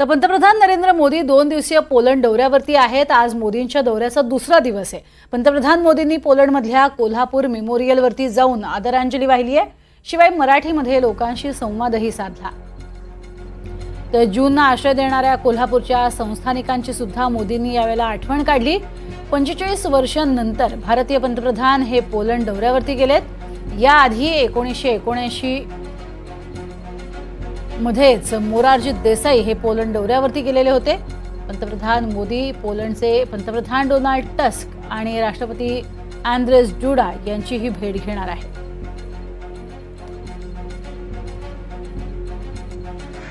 तर पंतप्रधान नरेंद्र मोदी दोन दिवसीय पोलंड दौऱ्यावरती आहेत. आज मोदींच्या दौऱ्याचा दुसरा दिवस आहे. पंतप्रधान मोदींनी पोलंडमधल्या कोल्हापूर मेमोरियलवरती जाऊन आदरांजली वाहिली आहे. शिवाय मराठीमध्ये लोकांशी संवादही साधला. तर जूनना आश्रय देणाऱ्या कोल्हापूरच्या संस्थानिकांची सुद्धा मोदींनी यावेळेला आठवण काढली. पंचेचाळीस वर्षांनंतर भारतीय पंतप्रधान हे पोलंड दौऱ्यावरती गेलेत. याआधी एकोणीसशे एकोणऐंशी मध्येच मोरारजी देसाई हे पोलंड दौऱ्यावरती गेलेले होते. पंतप्रधान मोदी पोलंडचे पंतप्रधान डोनाल्ड टस्क आणि राष्ट्रपती अँड्रेस जुडा यांचीही भेट घेणार आहे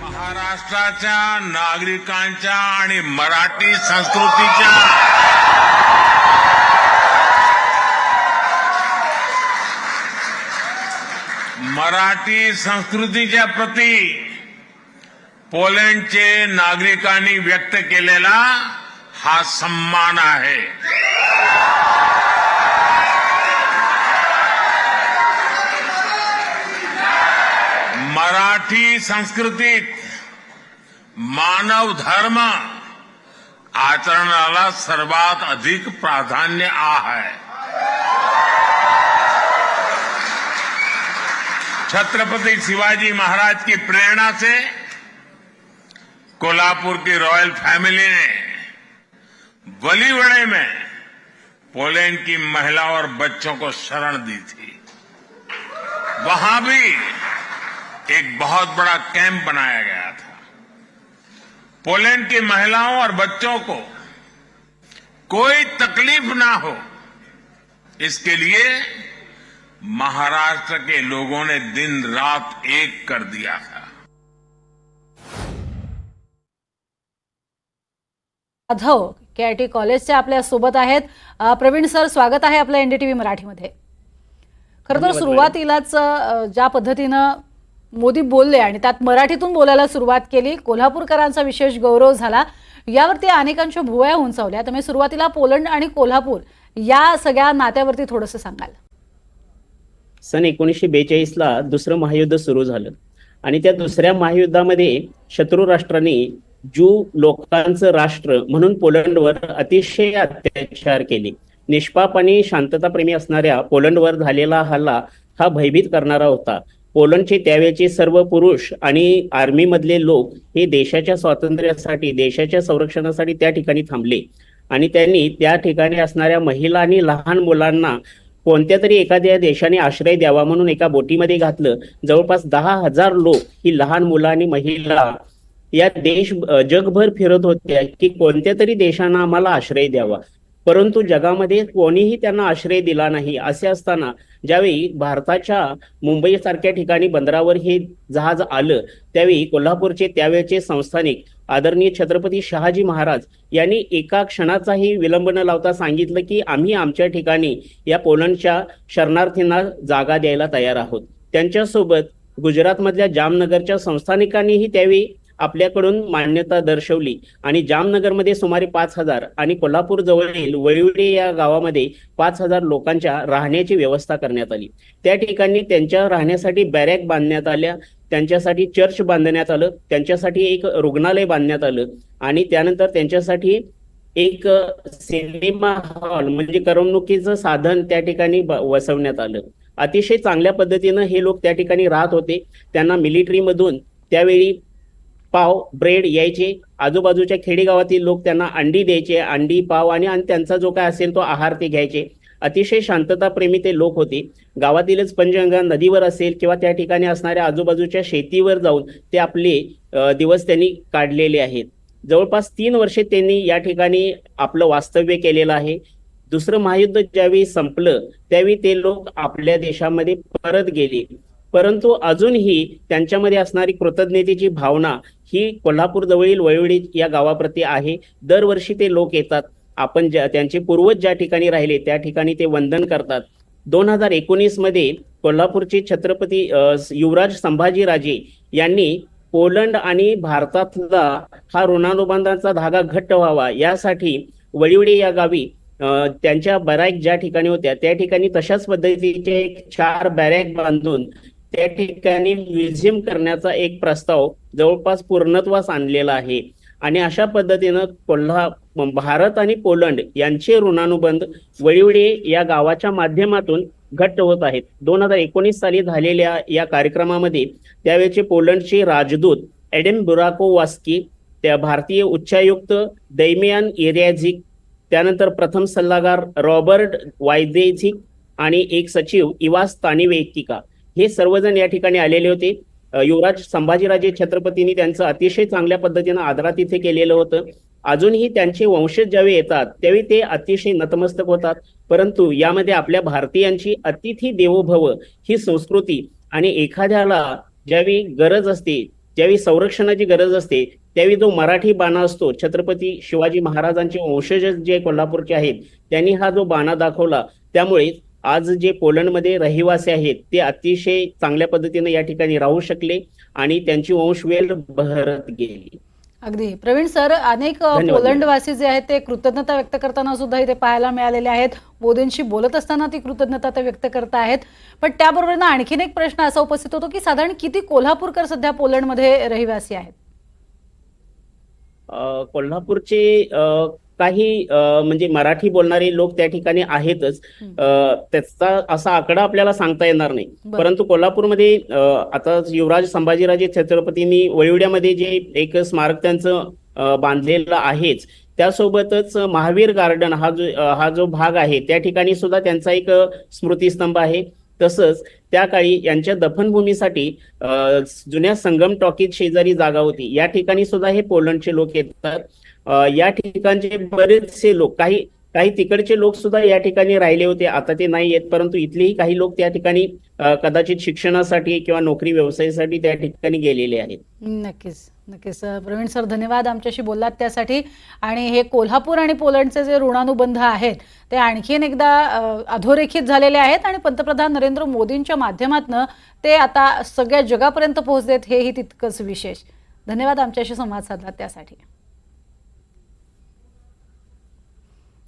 महाराष्ट्राच्या नागरिकांच्या आणि मराठी संस्कृतीच्या मराठी संस्कृतीच्या प्रती पोलंडचे नागरिकांनी व्यक्त केलेला हा सन्मान आहे. मराठी संस्कृतीत मानव धर्म आचरणाला सर्वात अधिक प्राधान्य आहे. छत्रपती शिवाजी महाराज की प्रेरणा से कोल्हापुर की रॉयल फैमिली ने बलीवड़े में पोलैंड की महिलाओं और बच्चों को शरण दी थी। वहाँ भी एक बहुत बड़ा कैंप बनाया गया था। पोलैंड की महिलाओं और बच्चों को कोई तकलीफ़ ना हो, इसके लिए महाराष्ट्र के लोगों ने दिन रात एक कर दिया था। जाधव के आय टी कॉलेजचे आपल्यासोबत आहेत. प्रवीण सर स्वागत आहे आपल्या एनडीटीव्ही मराठीमध्ये. खरं तर सुरुवातीलाच ज्या पद्धतीनं मोदी बोलले आणि त्यात मराठीतून बोलायला सुरुवात केली कोल्हापूरकरांचा विशेष गौरव झाला. यावरती अनेकांच्या भुवया उंचावल्या. त्यामुळे सुरुवातीला पोलंड आणि कोल्हापूर या सगळ्या नात्यावरती थोडंसं सांगाल. सन एकोणीसशे बेचाळीसला दुसरं महायुद्ध सुरू झालं. आणि त्या दुसऱ्या महायुद्धामध्ये शत्रू राष्ट्रांनी ज्यू लोकांचं राष्ट्र म्हणून पोलंडवर अतिशय अत्याचार केले. निष्पाप आणि शांतताप्रेमी असणाऱ्या पोलंडवर झालेला हल्ला हा भयभीत करणारा होता. पोलंडचे त्यावेळेचे सर्व पुरुष आणि आर्मीमधले लोक हे देशाच्या स्वातंत्र्यासाठी देशाच्या संरक्षणासाठी त्या ठिकाणी थांबले. आणि त्यांनी त्या ठिकाणी असणाऱ्या महिला आणि लहान मुलांना कोणत्या तरी एखाद्या देशाने आश्रय द्यावा म्हणून एका बोटीमध्ये घातलं. जवळपास दहा हजार लोक ही लहान मुलं आणि महिला या देश जगभर फिरत होत्या की कोणत्या तरी देशांना आम्हाला आश्रय द्यावा. परंतु जगामध्ये कोणीही त्यांना आश्रय दिला नाही. असे असताना ज्यावेळी भारताच्या मुंबई सारख्या ठिकाणी बंदरावर हे जहाज आलं त्यावेळी कोल्हापूरचे त्यावेळेचे संस्थानिक आदरणीय छत्रपती शहाजी महाराज यांनी एका क्षणाचाही विलंब न लावता सांगितलं की आम्ही आमच्या ठिकाणी या पोलंडच्या शरणार्थींना जागा द्यायला तयार आहोत. त्यांच्यासोबत गुजरातमधल्या जामनगरच्या संस्थानिकांनीही त्यावेळी आपल्याकडून मान्यता दर्शवली. आणि जामनगरमध्ये सुमारे पाच हजार आणि कोल्हापूर जवळील वळिवडे या गावामध्ये पाच हजार लोकांच्या राहण्याची व्यवस्था करण्यात आली. त्या ठिकाणी त्यांच्या राहण्यासाठी बॅरॅक बांधण्यात आल्या त्यांच्यासाठी चर्च बांधण्यात आलं त्यांच्यासाठी एक रुग्णालय बांधण्यात आलं आणि त्यानंतर त्यांच्यासाठी एक सिनेमा हॉल म्हणजे करमणुकीचं साधन त्या ठिकाणी ब- वसवण्यात आलं. अतिशय चांगल्या पद्धतीनं हे लोक त्या ठिकाणी राहत होते. त्यांना मिलिटरीमधून त्यावेळी पाव ब्रेड यायचे. आजूबाजूच्या खेडेगावातील लोक त्यांना अंडी द्यायचे. अंडी पाव आणि आणि त्यांचा जो काय असेल तो आहार ते घ्यायचे. अतिशय शांतताप्रेमी ते लोक होते. गावातीलच पंचगंगा नदीवर असेल किंवा त्या ठिकाणी असणाऱ्या आजूबाजूच्या शेतीवर जाऊन ते आपले दिवस त्यांनी काढलेले आहेत. जवळपास तीन वर्षे त्यांनी या ठिकाणी आपलं वास्तव्य केलेलं आहे. दुसरं महायुद्ध ज्यावेळी संपलं त्यावेळी ते लोक आपल्या देशामध्ये परत गेले. परंतु अजूनही त्यांच्यामध्ये असणारी कृतज्ञतेची भावना ही कोल्हापूर जवळील वळवडी या गावाप्रती आहे. दरवर्षी ते लोक येतात. आपण ज्या त्यांचे पूर्वज ज्या ठिकाणी राहिले त्या ठिकाणी ते वंदन करतात. दोन हजार एकोणीसमध्ये कोल्हापूरचे छत्रपती युवराज संभाजीराजे यांनी पोलंड आणि भारतातला हा ऋणानुबंधांचा धागा घट्ट व्हावा. यासाठी वळिवडे या गावी त्यांच्या बॅरॅक ज्या ठिकाणी होत्या त्या ठिकाणी तशाच पद्धतीचे चार बॅरॅक बांधून त्या ठिकाणी म्युझियम करण्याचा एक प्रस्ताव जवळपास पूर्णत्वास आणलेला आहे. आणि अशा पद्धतीनं कोल्हा भारत आणि पोलंड यांचे ऋणानुबंध वळिवडे या गावाच्या माध्यमातून घट्ट होत आहेत. दोन हजार एकोणीस साली झालेल्या या कार्यक्रमामध्ये त्यावेळेचे पोलंडचे राजदूत एडेम बुराकोवास्की त्या भारतीय उच्चायुक्त दैमियान एरियाझिक त्यानंतर प्रथम सल्लागार रॉबर्ट वायदेझिक आणि एक सचिव इवास तानिवेकिका. हे सर्वजण या ठिकाणी आलेले होते. युवराज संभाजीराजे छत्रपतींनी त्यांचं अतिशय चांगल्या पद्धतीनं तिथे केलेलं होतं. अजूनही त्यांचे वंशज ज्यावेळी येतात त्यावेळी ते अतिशय नतमस्तक होतात. परंतु यामध्ये आपल्या भारतीयांची अतिथी देवो भव ही संस्कृती आणि एखाद्याला ज्यावेळी गरज असते ज्यावेळी संरक्षणाची गरज असते त्यावेळी जो मराठी बाणा असतो छत्रपती शिवाजी महाराजांचे वंशज जे कोल्हापूरचे आहेत त्यांनी हा जो बाणा दाखवला त्यामुळे आज जे पोलंडमध्ये रहिवासी आहेत ते अतिशय चांगल्या पद्धतीने या ठिकाणी राहू शकले आणि त्यांची वंशवेल बहरत गेली. अगदी. प्रवीण सर अनेक. पोलंडवासी जे आहेत ते कृतज्ञता व्यक्त करताना सुद्धा इथे पाहायला मिळालेले आहेत. मोदींशी बोलत असताना ती कृतज्ञता ते व्यक्त करत आहेत. पण त्याबरोबर ना आणखीन एक प्रश्न असा उपस्थित होतो की साधारण किती कोल्हापूरकर सध्या पोलंडमध्ये रहिवासी आहेत? कोल्हापूरचे काही म्हणजे मराठी बोलणारे लोक त्या ठिकाणी आहेतच. त्याचा असा आकडा आपल्याला सांगता येणार नाही. परंतु कोल्हापूरमध्ये आता युवराज संभाजीराजे छत्रपतींनी वळिवड्यामध्ये जे एक स्मारक त्यांचं बांधलेलं आहेच. त्यासोबतच महावीर गार्डन हा जो हा जो भाग आहे त्या ठिकाणी सुद्धा त्यांचा एक स्मृतिस्तंभ आहे. तसंच त्या काळी यांच्या दफनभूमीसाठी जुन्या संगम टॉकीज शेजारी जागा होती. या ठिकाणी सुद्धा हे पोलंडचे लोक येतात. या ठिकाणचे बरेचसे लोक काही काही तिकडचे लोक सुद्धा या ठिकाणी राहिले होते. आता ते नाही येत परंतु इथलेही काही लोक त्या ठिकाणी कदाचित शिक्षणासाठी किंवा नोकरी व्यवसायासाठी त्या ठिकाणी गेलेले आहेत. नक्कीच नक्कीच. प्रवीण सर धन्यवाद आमच्याशी बोललात त्यासाठी. आणि हे कोल्हापूर आणि पोलंडचे जे ऋणानुबंध आहेत ते आणखीन एकदा अधोरेखित झालेले आहेत आणि पंतप्रधान नरेंद्र मोदींच्या माध्यमातून ते आता सगळ्या जगापर्यंत पोहोचलेत हेही तितकंच विशेष. धन्यवाद आमच्याशी संवाद साधला त्यासाठी.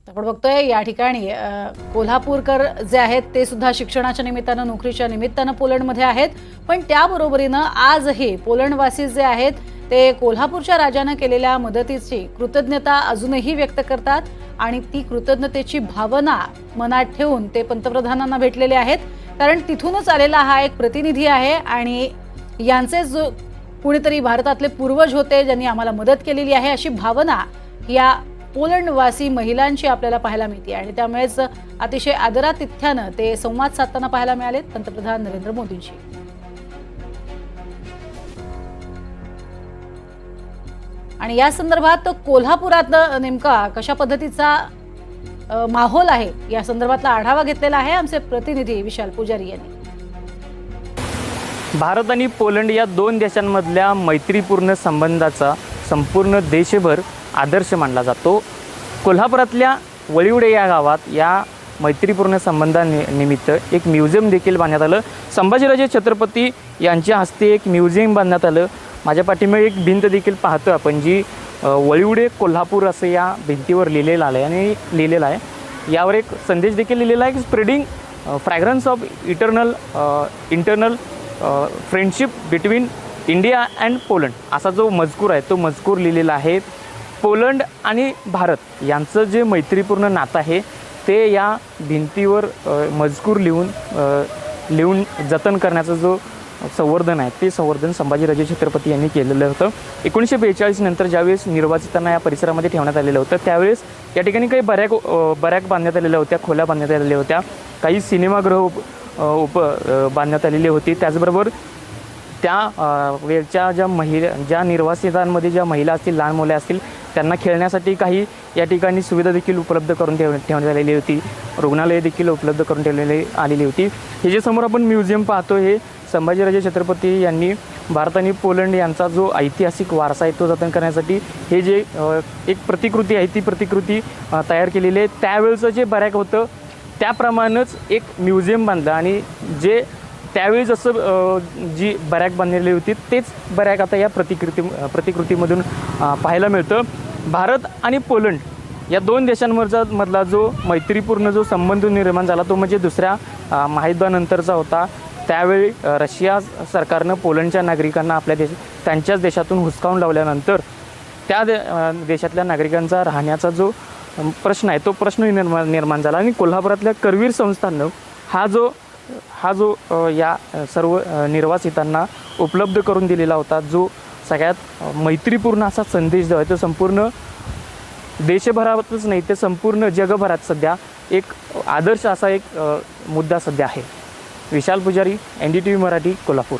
आपण बघतोय या ठिकाणी कोल्हापूरकर जे आहेत ते सुद्धा शिक्षणाच्या निमित्तानं नोकरीच्या निमित्तानं पोलंडमध्ये आहेत. पण त्याबरोबरीनं आजही पोलंडवासी जे आहेत ते कोल्हापूरच्या राजानं केलेल्या मदतीची कृतज्ञता अजूनही व्यक्त करतात आणि ती कृतज्ञतेची भावना मनात ठेवून ते पंतप्रधानांना भेटलेले आहेत. कारण तिथूनच आलेला हा एक प्रतिनिधी आहे आणि यांचे जो कुणीतरी भारतातले पूर्वज होते ज्यांनी आम्हाला मदत केलेली आहे अशी भावना या पोलंडवासी महिलांची आपल्याला पाहायला मिळते आणि त्यामुळेच अतिशय आदरातिथ्यानं ते संवाद साधताना पाहायला मिळाले पंतप्रधान नरेंद्र मोदींशी. आणि या संदर्भात कोल्हापुरात नेमका कशा पद्धतीचा माहोल आहे? या संदर्भातला आढावा घेतलेला आहे आमचे प्रतिनिधी विशाल पुजारी यांनी. भारत आणि पोलंड या दोन देशांमधल्या मैत्रीपूर्ण संबंधाचा संपूर्ण देशभर आदर्श मानला जातो. कोल्हापुरातल्या वळिवडे या गावात या मैत्रीपूर्ण संबंधानिमित्त एक म्युझियम देखील बांधण्यात आलं. संभाजीराजे छत्रपती यांच्या हस्ते एक म्युझियम बांधण्यात आलं. माझ्या पाठीमागे एक भिंत देखील पाहतो आपण जी वळिवडे कोल्हापूर असं या भिंतीवर लिहिलेलं आहे आणि लिहिलेलं आहे. यावर एक संदेश देखील लिहिलेला आहे की spreading fragrance of eternal internal friendship between India and Poland असा जो मजकूर आहे तो मजकूर लिहिलेला आहे. पोलंड आणि भारत यांचं जे मैत्रीपूर्ण नातं आहे ते या भिंतीवर मजकूर लिहून लिहून जतन करण्याचा जो संवर्धन आहे ते संवर्धन संभाजीराजे छत्रपती यांनी केलेलं होतं. एकोणीसशे बेचाळीस नंतर ज्यावेळेस निर्वाचितांना या परिसरामध्ये ठेवण्यात आलेलं होतं त्यावेळेस या ठिकाणी काही बऱ्याक बऱ्याक बांधण्यात आलेल्या होत्या खोल्या बांधण्यात आलेल्या होत्या काही सिनेमागृह उप उप बांधण्यात आलेली होती. त्याचबरोबर त्या वेळच्या ज्या महिला ज्या निर्वासितांमध्ये ज्या महिला असतील लहान मुले असतील त्यांना खेळण्यासाठी काही या ठिकाणी सुविधा देखील उपलब्ध करून ठेव ठेवण्यात आलेली होती. रुग्णालये देखील उपलब्ध करून ठेवलेली आलेली होती. हे जे समोर आपण म्युझियम पाहतो हे संभाजीराजे छत्रपती यांनी भारत आणि पोलंड यांचा जो ऐतिहासिक वारसा आहे तो जतन करण्यासाठी हे जे एक प्रतिकृती आहे ती प्रतिकृती तयार केलेली आहे. त्यावेळचं जे बऱ्याक होतं त्याप्रमाणेच एक म्युझियम बांधलं आणि जे त्यावेळी जसं जी बऱ्याक बांधलेली होती तेच बऱ्याक आता या प्रतिकृती प्रतिकृतीमधून पाहायला मिळतं. भारत आणि पोलंड या दोन देशांवरचा मधला जो मैत्रीपूर्ण जो संबंध निर्माण झाला तो म्हणजे दुसऱ्या महायुद्धानंतरचा होता. त्यावेळी रशिया सरकारनं पोलंडच्या नागरिकांना आपल्या देश त्यांच्याच देशातून हुसकावून लावल्यानंतर त्या दे देशातल्या नागरिकांचा राहण्याचा जो प्रश्न आहे तो प्रश्न निर्माण निर्माण झाला. आणि कोल्हापुरातल्या करवीर संस्थानं हा जो हा जो या सर्व निर्वासितांना उपलब्ध करून दिलेला होता जो सगळ्यात मैत्रीपूर्ण असा संदेश जो आहे तो संपूर्ण देशभरातच नाही ते संपूर्ण जगभरात सध्या एक आदर्श असा एक मुद्दा सध्या आहे. Vishal Pujari N D T V Marathi Kolhapur.